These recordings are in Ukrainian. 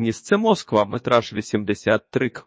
Місце Москва, метраж 83 к.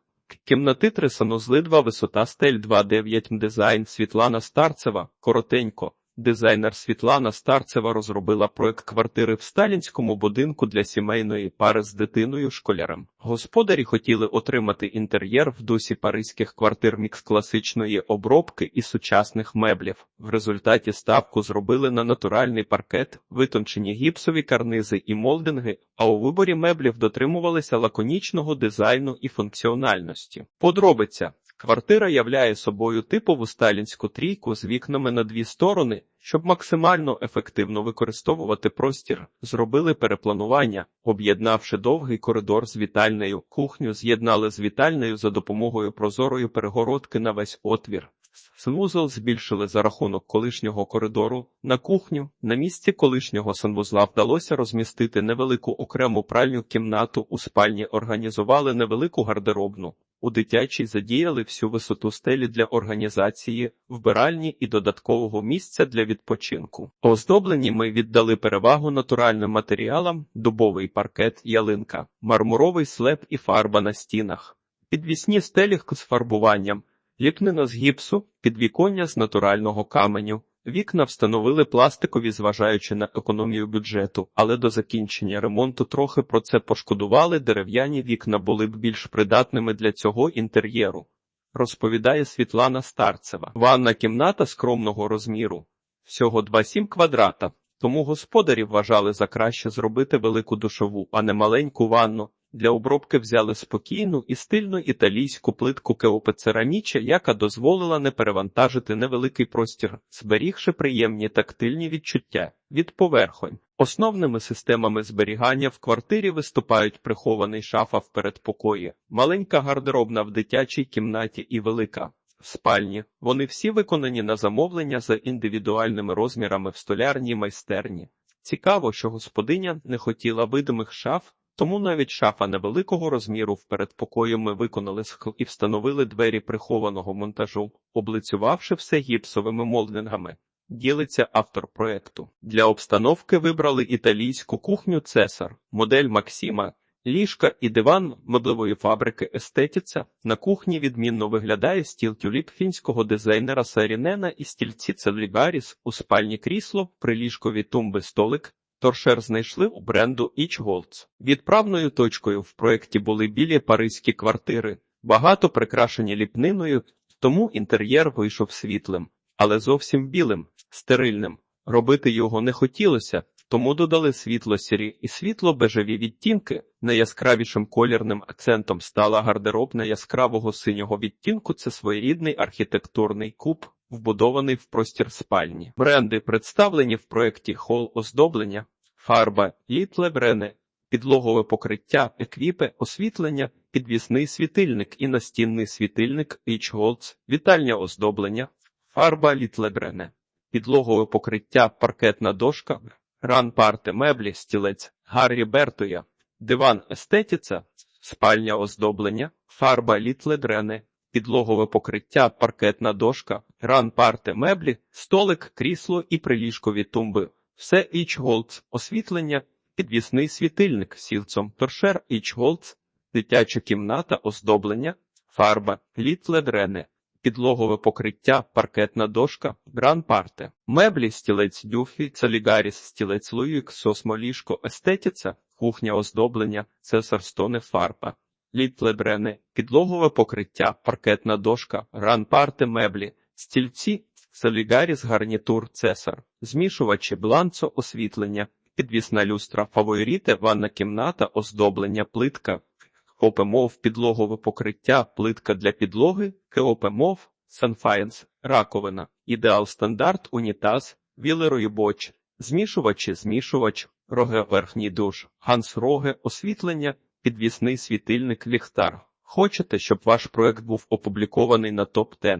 Кімнати три санузли 2 висота стель 2,9 м дизайн Світлана Старцева, коротенько. Дизайнер Світлана Старцева розробила проект квартири в сталінському будинку для сімейної пари з дитиною-школярем. Господарі хотіли отримати інтер'єр в дусі паризьких квартир мікс класичної обробки і сучасних меблів. В результаті ставку зробили на натуральний паркет, витончені гіпсові карнизи і молдинги, а у виборі меблів дотримувалися лаконічного дизайну і функціональності. Подробиця. Квартира являє собою типову сталінську трійку з вікнами на дві сторони. Щоб максимально ефективно використовувати простір, зробили перепланування, об'єднавши довгий коридор з вітальнею, кухню з'єднали з вітальнею за допомогою прозорої перегородки на весь отвір. Санвузол збільшили за рахунок колишнього коридору на кухню. На місці колишнього санвузла вдалося розмістити невелику окрему пральню кімнату. У спальні організували невелику гардеробну. У дитячій задіяли всю висоту стелі для організації, вбиральні і додаткового місця для відпочинку. Оздоблені ми віддали перевагу натуральним матеріалам: дубовий паркет, ялинка, мармуровий слеп і фарба на стінах, підвісні стелі з фарбуванням, ліпнина з гіпсу, підвіконня з натурального каменю. Вікна встановили пластикові, зважаючи на економію бюджету, але до закінчення ремонту трохи про це пошкодували. Дерев'яні вікна були б більш придатними для цього інтер'єру. Розповідає Світлана Старцева. Ванна кімната скромного розміру, всього 2,7 квадрата. Тому господарі вважали за краще зробити велику душову, а не маленьку ванну. Для обробки взяли спокійну і стильну італійську плитку Кеопецераміче, яка дозволила не перевантажити невеликий простір, зберігши приємні тактильні відчуття від поверхонь. Основними системами зберігання в квартирі виступають прихований шафа в передпокої, маленька гардеробна в дитячій кімнаті і велика. В спальні вони всі виконані на замовлення за індивідуальними розмірами в столярній майстерні. Цікаво, що господиня не хотіла видимих шаф, тому навіть шафа невеликого розміру в передпокої ми виконали схл і встановили двері прихованого монтажу, облицювавши все гіпсовими молдингами. Ділиться автор проекту. Для обстановки вибрали італійську кухню Цесар, модель Максима, ліжка і диван меблевої фабрики Естетіця. На кухні відмінно виглядає стіл тюліп фінського дизайнера Сарінена і стільці Целігаріс, у спальні крісло, приліжкові тумби столик, Торшер знайшли у бренду Ічголдс. Відправною точкою в проєкті були білі паризькі квартири, багато прикрашені ліпниною, тому інтер'єр вийшов світлим, але зовсім білим, стерильним. Робити його не хотілося, тому додали світло сірі і світло бежеві відтінки. Найяскравішим колірним акцентом стала гардеробна яскравого синього відтінку. Це своєрідний архітектурний куб, вбудований в простір спальні. Бренди представлені в проєкті хол оздоблення, фарба, літлебрене, підлогове покриття, еквіпе, освітлення, підвісний світильник і настінний світильник H-Holz, вітальня оздоблення, фарба літлебрене, підлогове покриття, паркетна дошка, ран-парти меблі, стілець, Гаррі Бертоя, диван естетіця, спальня оздоблення, фарба літледрене, підлогове покриття, паркетна дошка, ран-парти меблі, столик, крісло і приліжкові тумби. Все H-Holz, освітлення, підвісний світильник сілцом, торшер H-Holz, дитяча кімната, оздоблення, фарба, літледрене, підлогове покриття, паркетна дошка, гран-парте, меблі, стілець дюфі, целігаріс, стілець луїк, сосмоліжко, естетіця, кухня. Оздоблення, цесар стоне. Фарба. Літлебрене, підлогове покриття, паркетна дошка, ран-парте меблі, стільці, Солігаріс гарнітур Цесар, змішувачі бланцо освітлення, підвісна люстра, фаворіте, ванна кімната, оздоблення, плитка, КОПМОВ, підлогове покриття, плитка для підлоги, КОПМОВ, Санфаєнс, раковина, ідеал стандарт, унітаз, вілерою боч, змішувачі, змішувач, роге верхній душ, ганс роге, освітлення, підвісний світильник, ліхтар. Хочете, щоб ваш проект був опублікований на топ 10